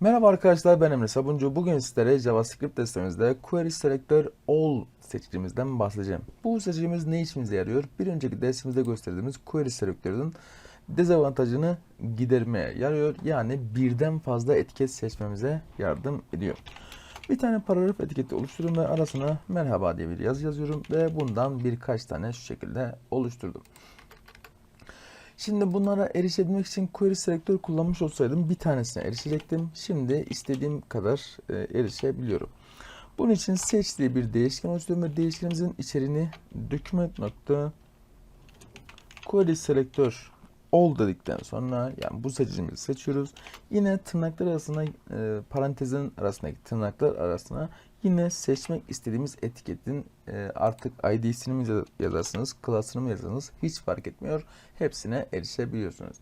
Merhaba arkadaşlar ben Emre Sabuncu. Bugün sizlere JavaScript testimizde Query Selector All seçicimizden bahsedeceğim. Bu seçicimiz ne işimize yarıyor? Bir önceki dersimizde gösterdiğimiz Query Selector'ın dezavantajını gidermeye yarıyor. Yani birden fazla etiket seçmemize yardım ediyor. Bir tane paragraf etiketi oluşturuyorum ve arasına merhaba diye bir yazı yazıyorum ve bundan birkaç tane şu şekilde oluşturdum. Şimdi bunlara erişebilmek için query selektör kullanmış olsaydım bir tanesine erişecektim. Şimdi istediğim kadar e, erişebiliyorum. Bunun için seç diye bir değişken oluşturuyorum ve değişkenimizin içeriğini document nokta query selektör all dedikten sonra yani bu seçicimizi seçiyoruz. Yine tırnaklar arasına e, parantezin arasındaki tırnaklar arasına yine seçmek istediğimiz etiketin e, artık ID'sini mi yaz- yazarsınız, class'ını mı yazarsınız hiç fark etmiyor. Hepsine erişebiliyorsunuz.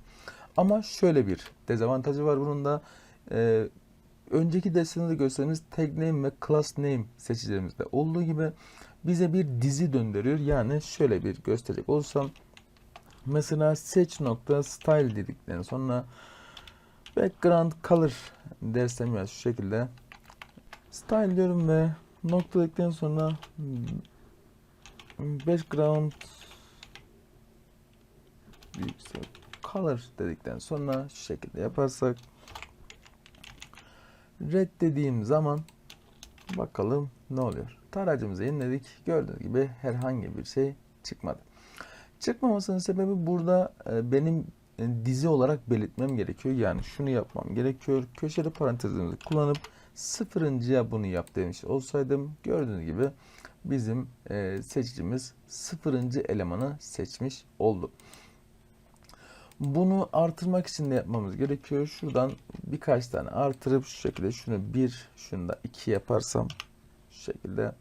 Ama şöyle bir dezavantajı var bunun da. E, önceki dersimizde gösterdiğimiz tag name ve class name seçicilerimizde olduğu gibi bize bir dizi döndürüyor. Yani şöyle bir gösterecek olursam Mesela seç nokta style dedikten sonra background color dersem ya şu şekilde style diyorum ve nokta dedikten sonra background color dedikten sonra şu şekilde yaparsak red dediğim zaman bakalım ne oluyor. Tarayıcımızı yeniledik. Gördüğünüz gibi herhangi bir şey çıkmadı. Çıkmamasının sebebi burada e, benim e, dizi olarak belirtmem gerekiyor. Yani şunu yapmam gerekiyor. Köşeli parantezimizi kullanıp sıfırıncıya bunu yap demiş olsaydım gördüğünüz gibi bizim e, seçicimiz sıfırıncı elemanı seçmiş oldu. Bunu artırmak için de yapmamız gerekiyor. Şuradan birkaç tane artırıp şu şekilde şunu bir, şunu da iki yaparsam şu şekilde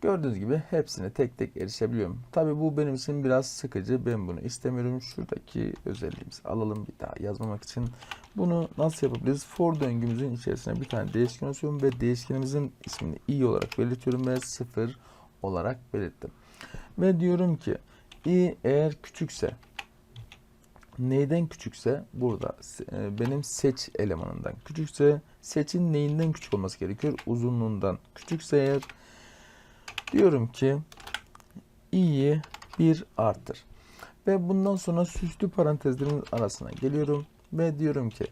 Gördüğünüz gibi hepsine tek tek erişebiliyorum. Tabi bu benim için biraz sıkıcı. Ben bunu istemiyorum. Şuradaki özelliğimizi alalım bir daha yazmamak için. Bunu nasıl yapabiliriz? For döngümüzün içerisine bir tane değişken oluşturuyorum ve değişkenimizin ismini i olarak belirtiyorum ve sıfır olarak belirttim. Ve diyorum ki i eğer küçükse neyden küçükse burada e, benim seç elemanından küçükse seçin neyinden küçük olması gerekiyor? Uzunluğundan küçükse eğer Diyorum ki i'yi 1 artır. Ve bundan sonra süslü parantezlerin arasına geliyorum ve diyorum ki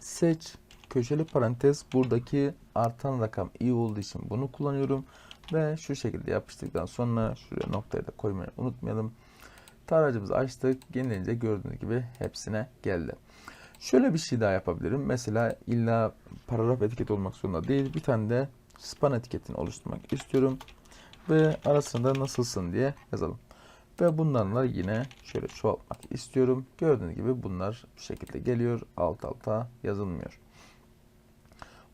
seç köşeli parantez buradaki artan rakam i olduğu için bunu kullanıyorum ve şu şekilde yapıştıktan sonra şuraya noktayı da koymayı unutmayalım. Tarayıcımızı açtık. Yenilince gördüğünüz gibi hepsine geldi. Şöyle bir şey daha yapabilirim. Mesela illa paragraf etiketi olmak zorunda değil. Bir tane de span etiketini oluşturmak istiyorum. Ve arasında nasılsın diye yazalım. Ve bunlarla yine şöyle çoğaltmak istiyorum. Gördüğünüz gibi bunlar bu şekilde geliyor. Alt alta yazılmıyor.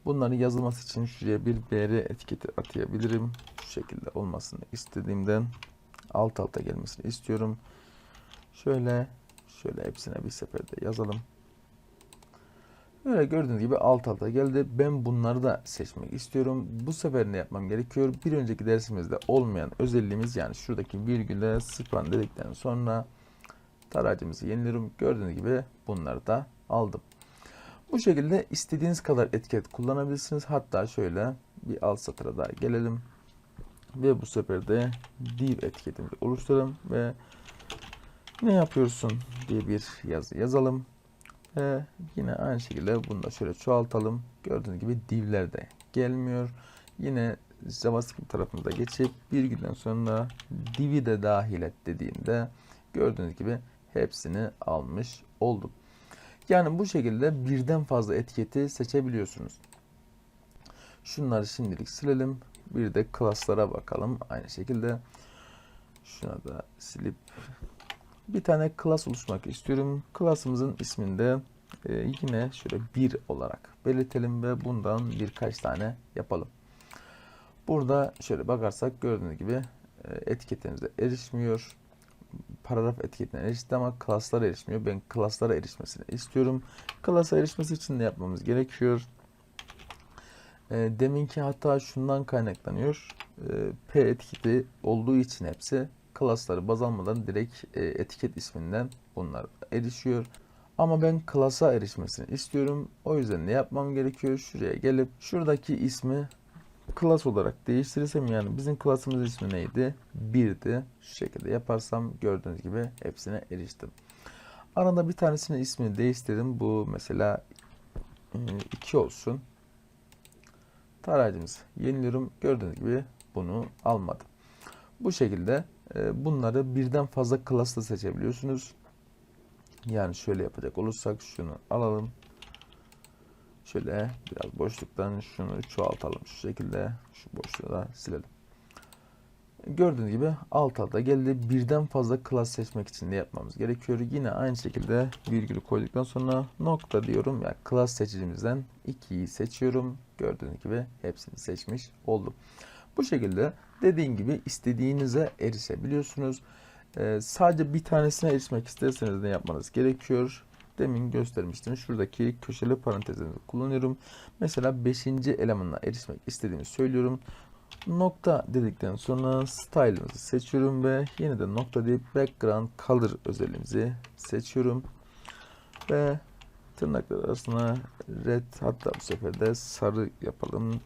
Bunların yazılması için şuraya bir br etiketi atayabilirim. Şu şekilde olmasını istediğimden alt alta gelmesini istiyorum. Şöyle şöyle hepsine bir seferde yazalım. Böyle gördüğünüz gibi alt alta geldi. Ben bunları da seçmek istiyorum. Bu sefer ne yapmam gerekiyor? Bir önceki dersimizde olmayan özelliğimiz yani şuradaki virgüle span dedikten sonra tarayıcımızı yeniliyorum. Gördüğünüz gibi bunları da aldım. Bu şekilde istediğiniz kadar etiket kullanabilirsiniz. Hatta şöyle bir alt satıra daha gelelim. Ve bu sefer de div etiketimizi oluşturalım ve ne yapıyorsun diye bir yazı yazalım. Ve yine aynı şekilde bunu da şöyle çoğaltalım. Gördüğünüz gibi divler de gelmiyor. Yine JavaScript tarafımıza geçip bir günden sonra divi de dahil et dediğimde gördüğünüz gibi hepsini almış oldum. Yani bu şekilde birden fazla etiketi seçebiliyorsunuz. Şunları şimdilik silelim. Bir de class'lara bakalım. Aynı şekilde şuna da silip bir tane class oluşturmak istiyorum. Class'ımızın isminde e, yine şöyle bir olarak belirtelim ve bundan birkaç tane yapalım. Burada şöyle bakarsak gördüğünüz gibi e, etiketimize erişmiyor. Paragraf etiketine erişti ama class'lara erişmiyor. Ben class'lara erişmesini istiyorum. Class'a erişmesi için ne yapmamız gerekiyor? E, deminki hata şundan kaynaklanıyor. E, P etiketi olduğu için hepsi class'ları baz almadan direkt e, etiket isminden bunlar erişiyor. Ama ben klasa erişmesini istiyorum. O yüzden ne yapmam gerekiyor? Şuraya gelip şuradaki ismi klas olarak değiştirirsem yani bizim klasımız ismi neydi? 1'di. Şu şekilde yaparsam gördüğünüz gibi hepsine eriştim. Arada bir tanesinin ismini değiştirdim. Bu mesela 2 olsun. Tarayıcımızı yeniliyorum. Gördüğünüz gibi bunu almadım. Bu şekilde bunları birden fazla klasla seçebiliyorsunuz. Yani şöyle yapacak olursak şunu alalım. Şöyle biraz boşluktan şunu çoğaltalım şu şekilde. Şu boşluğu da silelim. Gördüğünüz gibi alt alta geldi. Birden fazla klas seçmek için ne yapmamız gerekiyor? Yine aynı şekilde virgülü koyduktan sonra nokta diyorum. Yani klas seçicimizden 2'yi seçiyorum. Gördüğünüz gibi hepsini seçmiş oldum. Bu şekilde dediğim gibi istediğinize erişebiliyorsunuz. Ee, sadece bir tanesine erişmek isterseniz ne yapmanız gerekiyor? Demin göstermiştim. Şuradaki köşeli parantezleri kullanıyorum. Mesela 5. elemanına erişmek istediğimi söylüyorum. Nokta dedikten sonra style'ımızı seçiyorum ve yeniden nokta deyip background color özelliğimizi seçiyorum. Ve tırnaklar arasına red hatta bu sefer de sarı yapalım.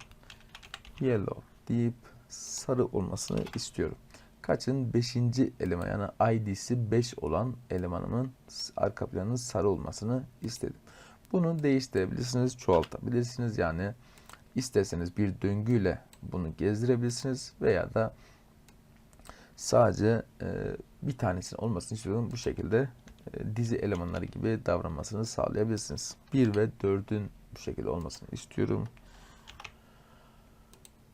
Yellow deyip sarı olmasını istiyorum. Kaçın 5. eleman yani ID'si 5 olan elemanımın arka planının sarı olmasını istedim. Bunu değiştirebilirsiniz, çoğaltabilirsiniz. Yani isterseniz bir döngüyle bunu gezdirebilirsiniz veya da sadece e, bir tanesinin olmasını istiyorum. Bu şekilde e, dizi elemanları gibi davranmasını sağlayabilirsiniz. 1 ve 4'ün bu şekilde olmasını istiyorum.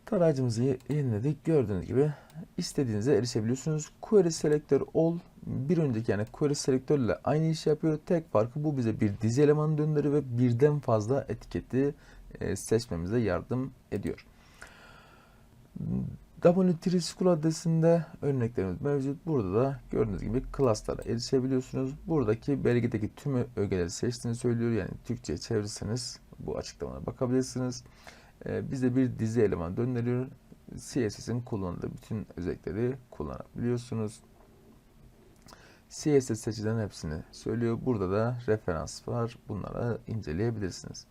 Tarayıcımızı yeniledik. Gördüğünüz gibi istediğinize erişebiliyorsunuz. Query Selector All bir önceki yani Query Selector ile aynı işi yapıyor. Tek farkı bu bize bir dizi elemanı döndürüyor ve birden fazla etiketi e, seçmemize yardım ediyor. W3 School adresinde örneklerimiz mevcut. Burada da gördüğünüz gibi class'lara erişebiliyorsunuz. Buradaki belgedeki tüm ögeleri seçtiğini söylüyor. Yani Türkçe'ye çevirirseniz bu açıklamaya bakabilirsiniz. Ee, bize bir dizi eleman döndürüyor. CSS'in kullandığı bütün özellikleri kullanabiliyorsunuz. CSS seçilen hepsini söylüyor. Burada da referans var. Bunları inceleyebilirsiniz.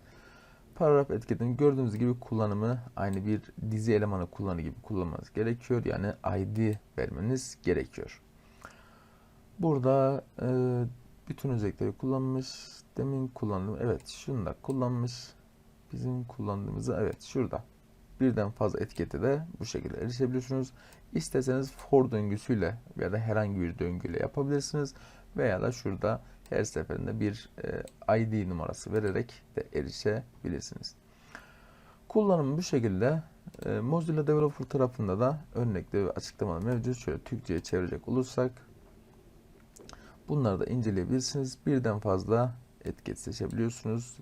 Paragraf etiketinin gördüğünüz gibi kullanımı aynı bir dizi elemanı kullanı gibi kullanmanız gerekiyor. Yani ID vermeniz gerekiyor. Burada e, bütün özellikleri kullanmış. Demin kullandım. Evet şunu da kullanmış. Bizim kullandığımızı evet şurada. Birden fazla etikete de bu şekilde erişebiliyorsunuz. İsterseniz for döngüsüyle veya da herhangi bir döngüyle yapabilirsiniz. Veya da şurada her seferinde bir e, ID numarası vererek de erişebilirsiniz. Kullanımı bu şekilde e, Mozilla Developer tarafında da örnekleri ve açıklamalar mevcut. Şöyle Türkçe'ye çevirecek olursak bunları da inceleyebilirsiniz. Birden fazla etiket seçebiliyorsunuz.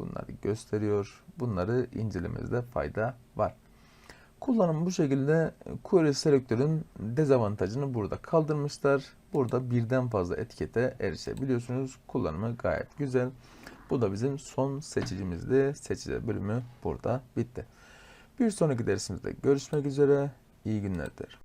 Bunları gösteriyor. Bunları incelemenizde fayda var. Kullanım bu şekilde query selektörün dezavantajını burada kaldırmışlar. Burada birden fazla etikete erişebiliyorsunuz. Kullanımı gayet güzel. Bu da bizim son seçicimizdi. Seçici bölümü burada bitti. Bir sonraki dersimizde görüşmek üzere. İyi günler dilerim.